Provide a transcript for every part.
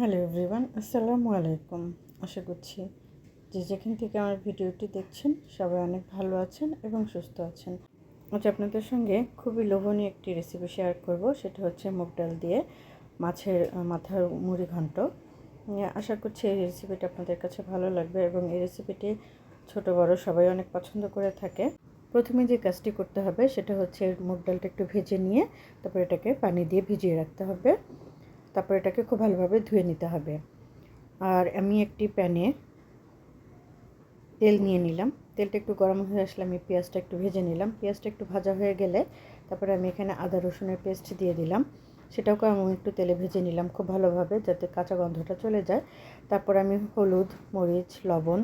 Hello everyone, আসসালামু আলাইকুম। আশা করছি যে যেখান থেকে আমার ভিডিওটি দেখছেন সবাই অনেক ভালো আছেন এবং সুস্থ আছেন। আজ আপনাদের সঙ্গে খুবই লোভনীয় একটি রেসিপি শেয়ার করব, সেটা হচ্ছে মুগ ডাল দিয়ে মাছের মাথার মুড়ি ঘন্ট। আশা করছি এই রেসিপিটা আপনাদের কাছে ভালো লাগবে এবং এই রেসিপিটি ছোট, বড় সবাই অনেক পছন্দ করে থাকে। প্রথমে যে কাজটি করতে হবে সেটা হচ্ছে মুগ ডালটা একটু ভেজে নিয়ে তারপর এটাকে পানি দিয়ে ভিজিয়ে রাখতে হবে। তারপর এটাকে খুব ভালোভাবে ধুয়ে নিতে হবে। আর আমি একটি প্যানে তেল নিয়ে নিলাম। তেলটা একটু গরম হয়ে আসলে আমি পেঁয়াজটা একটু ভেজে নিলাম। পেঁয়াজটা একটু ভাজা হয়ে গেলে তারপরে আমি এখানে আদা, রসুনের পেস্ট দিয়ে দিলাম। সেটাকে আমি একটু তেলে ভেজে নিলাম খুব ভালোভাবে যাতে কাঁচা গন্ধটা চলে যায়। তারপর আমি হলুদ, মরিচ, লবণ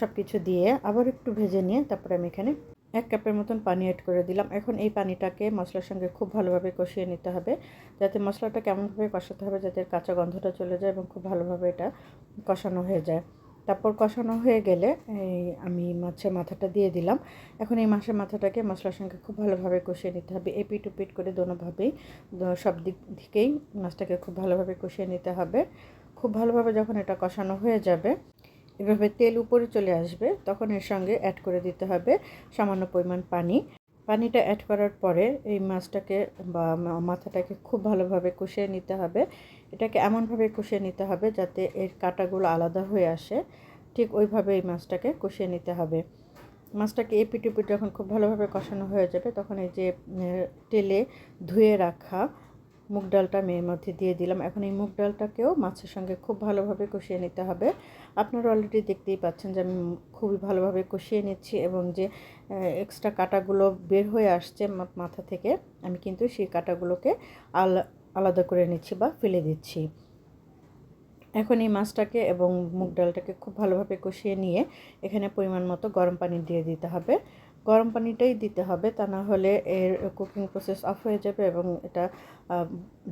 সব কিছু দিয়ে আবার একটু ভেজে নিয়ে তারপরে আমি এখানে এক কাপের মতন পানি অ্যাড করে দিলাম। এখন এই পানিটাকে মশলার সঙ্গে খুব ভালোভাবে কষিয়ে নিতে হবে। যাতে মশলাটা কেমনভাবে কষাতে হবে, যাতে কাঁচা গন্ধটা চলে যায় এবং খুব ভালোভাবে এটা কষানো হয়ে যায়। তারপর কষানো হয়ে গেলে এই আমি মাছের মাথাটা দিয়ে দিলাম। এখন এই মাছের মাথাটাকে মশলার সঙ্গে খুব ভালোভাবে কষিয়ে নিতে হবে। এপিট উপিট করে দোনোভাবেই সব দিক থেকেই মাছটাকে খুব ভালোভাবে কষিয়ে নিতে হবে। খুব ভালোভাবে যখন এটা কষানো হয়ে যাবে এভাবে তেল উপরে চলে আসবে, তখন এর সঙ্গে অ্যাড করে দিতে হবে সামান্য পরিমাণ পানি। পানিটা অ্যাড করার পরে এই মাছটাকে বা মাথাটাকে খুব ভালোভাবে কষিয়ে নিতে হবে। এটাকে এমনভাবে কষিয়ে নিতে হবে যাতে এর কাঁটাগুলো আলাদা হয়ে আসে। ঠিক ওইভাবে এই মাছটাকে কষিয়ে নিতে হবে। মাছটাকে এপিট যখন খুব ভালোভাবে কষানো হয়ে যাবে, তখন এই যে তেলে ধুয়ে রাখা মুগ ডালটা আমি এর মধ্যে দিয়ে দিলাম। এখন এই মুগ ডালটাকেও মাছের সঙ্গে খুব ভালোভাবে কষিয়ে নিতে হবে। আপনারা অলরেডি দেখতেই পাচ্ছেন যে আমি খুবই ভালোভাবে কষিয়ে নিচ্ছি এবং যে এক্সট্রা কাটাগুলো বের হয়ে আসছে মাথা থেকে, আমি কিন্তু সেই কাটাগুলোকে আলাদা করে নিচ্ছি বা ফেলে দিচ্ছি। এখন এই মাছটাকে এবং মুগ ডালটাকে খুব ভালোভাবে কষিয়ে নিয়ে এখানে পরিমাণ মতো গরম পানি দিয়ে দিতে হবে। গরম পানিটাই দিতে হবে। তা না হলে এর কুকিং প্রসেস অফ হয়ে যাবে এবং এটা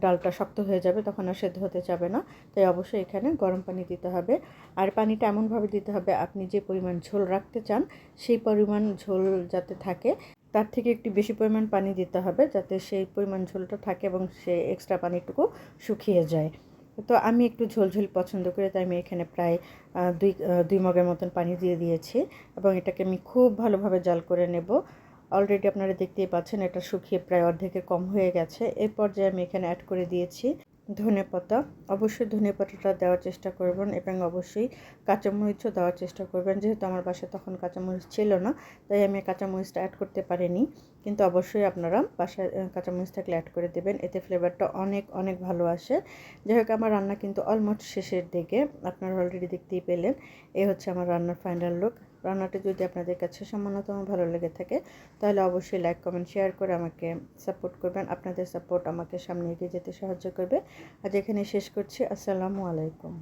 ডালটা শক্ত হয়ে যাবে, তখন আর সেদ্ধ হতে যাবে না। তাই অবশ্যই এখানে গরম পানি দিতে হবে। আর পানিটা এমনভাবে দিতে হবে, আপনি যে পরিমাণ ঝোল রাখতে চান, সেই পরিমাণ ঝোল যাতে থাকে, তার থেকে একটু বেশি পরিমাণ পানি দিতে হবে, যাতে সেই পরিমাণ ঝোলটা থাকে এবং সে এক্সট্রা পানিটুকু শুকিয়ে যায়। তো আমি একটু ঝোলঝোল পছন্দ করে, তাই আমি এখানে প্রায় দুই দুই মগের মতন পানি দিয়ে দিয়েছি এবং এটাকে আমি খুব ভালোভাবে জল করে নেব। অলরেডি আপনারা দেখতেই পাচ্ছেন এটা শুকিয়ে প্রায় অর্ধেকের কম হয়ে গেছে। এরপর যে আমি এখানে অ্যাড করে দিয়েছি ধনে পাতা। অবশ্যই ধনে পাতাটা দেওয়ার চেষ্টা করবেন এবং অবশ্যই কাঁচামরিচও দেওয়ার চেষ্টা করবেন। যেহেতু আমার বাসায় তখন কাঁচামরিচ ছিল না, তাই আমি কাঁচামরিচটা অ্যাড করতে পারিনি। কিন্তু অবশ্যই আপনারা বাসায় কাঁচামরিচ থাকলে অ্যাড করে দেবেন। এতে ফ্লেভারটা অনেক অনেক ভালো আসে। যাই হোক, আমার রান্না কিন্তু অলমোস্ট শেষের দিকে। আপনারা অলরেডি দেখতেই পেলেন। এই হচ্ছে আমার রান্নার ফাইনাল লুক রান্নাটা যদি আপনাদের কাছে সামান্যতম ভালো লেগে থাকে, তাহলে অবশ্যই লাইক কমেন্ট শেয়ার করে আমাকে সাপোর্ট করবেন। আপনাদের সাপোর্ট আমাকে সামনে এগিয়ে যেতে সাহায্য করবে। আজ এখানে শেষ করছি। আসসালামু আলাইকুম।